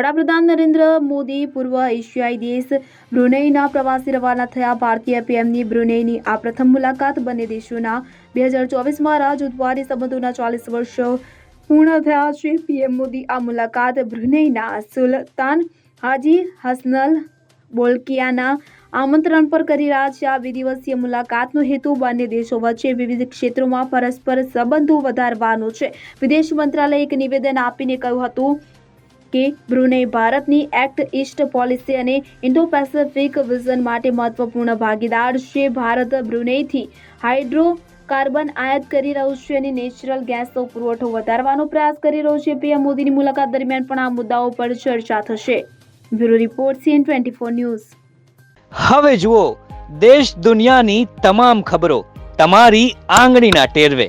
વડાપ્રધાન નરેન્દ્ર મોદી પૂર્વ એશિયાઈ દેશ બ્રુનેઈના પ્રવાસી રવાના થયા. ભારતીય પીએમની બ્રુનેઈની આ પ્રથમ મુલાકાત બંને દેશોના બે હજાર ચોવીસમાં રાજદ્વારી સંબંધોના ચાલીસ વર્ષ પૂર્ણ થયા છે. પીએમ મોદી આ મુલાકાત બ્રુનેઈના સુલતાન હાજી હસનલ બોલકિયાના આમંત્રણ પર કરી રહ્યા છે. આ વિદિવસીય મુલાકાતનો હેતુ બંને દેશો વચ્ચે વિવિધ ક્ષેત્રોમાં પરસ્પર સંબંધો વધારવાનો છે. વિદેશ મંત્રાલયે એક નિવેદન આપીને કહ્યું હતું કે બ્રુનેઈ ભારતની એક્ટ ઇસ્ટ પોલિસી અને ઇન્ડો પેસિફિક વિઝન માટે મહત્વપૂર્ણ ભાગીદાર છે. ભારત બ્રુનેઈથી હાઇડ્રો કાર્બન આયાત કરી રહ્યું છે અને નેચરલ ગેસનો પુરવઠો વધારવાનો પ્રયાસ કરી રહ્યો છે. પીએમ મોદીની મુલાકાત દરમિયાન પણ આ મુદ્દાઓ પર ચર્ચા થશે. Bureau report, CN twenty four news. હવે જુઓ, દેશ દુનિયાની તમામ ખબરો તમારી આંગળીના ટેરવે.